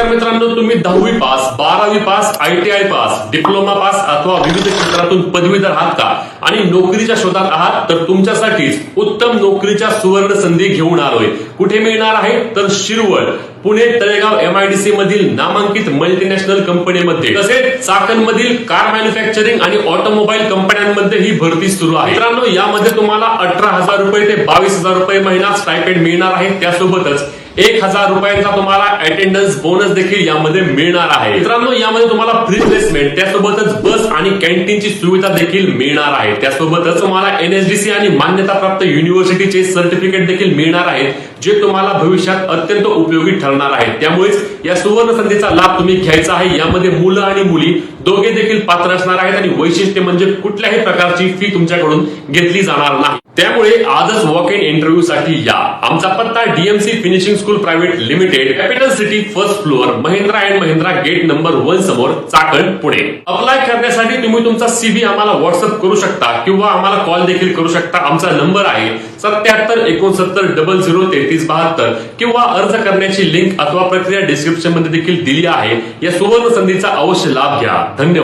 नमस्कार मित्रांनो तुम्ही दहावी पास बारावी pass ITI pass diploma pass अथवा विविध क्षेत्रातून पदवीधर आहात का? आणि नोकरीच्या शोधात आहात तर तुमच्यासाठीच उत्तम नोकरीच्या सुवर्ण संधी घेऊन आलोय. कुठे मिळणार आहे? तर शिरवळ पुणे तळेगाव एमआयडीसी मधील नामांकित मल्टीनॅशनल कंपनीमध्ये तसेच चाकण मधील कार मॅन्युफॅक्चरिंग आणि ऑटोमोबाईल कंपन्यांमध्ये ही भरती सुरू आहे. मित्रांनो यामध्ये तुम्हाला अठरा हजार रुपये ते बावीस हजार रुपये महिना स्टायपेंड मिळणार आहे. त्यासोबतच एक हजार रुपयांचा तुम्हाला अटेंडन्स बोनस देखील यामध्ये मिळणार आहे. मित्रांनो यामध्ये तुम्हाला फ्री प्लेसमेंट त्यासोबतच बस आणि कॅन्टीनची सुविधा देखील मिळणार आहे. त्यासोबतच तुम्हाला एनएसडीसी आणि मान्यताप्राप्त युनिव्हर्सिटीचे सर्टिफिकेट देखील मिळणार आहेत जे तुम्हाला भविष्यात अत्यंत उपयोगी ठरणार आहेत. त्यामुळेच या सुवर्ण संधीचा लाभ तुम्ही घ्यायचा आहे. यामध्ये मुलं आणि मुली दोघे देखील पात्र असणार आहेत आणि वैशिष्ट्य म्हणजे कुठल्याही प्रकारची फी तुमच्याकडून घेतली जाणार नाही. त्यामुळे आजच वॉक इन इंटरव्ह्यू साठी या. आमचा पत्ता DMC finishing school private limited capital city first floor Mahindra and Mahindra gate number one समोर चाकण पुणे. अप्लाय करण्यासाठी तुम्ही तुमचा सीबी आम्हाला व्हॉट्सअप करू शकता किंवा आम्हाला कॉल देखील करू शकता. आमचा नंबर आहे सत्याहत्तर एकोणसत्तर डबल झिरो तेहतीस बहात्तर किंवा अर्ज करण्याची लिंक अथवा प्रक्रिया डिस्क्रिप्शनमध्ये देखील दिली आहे. या सुवर्ण संधीचा अवश्य लाभ घ्या. धन्यवाद.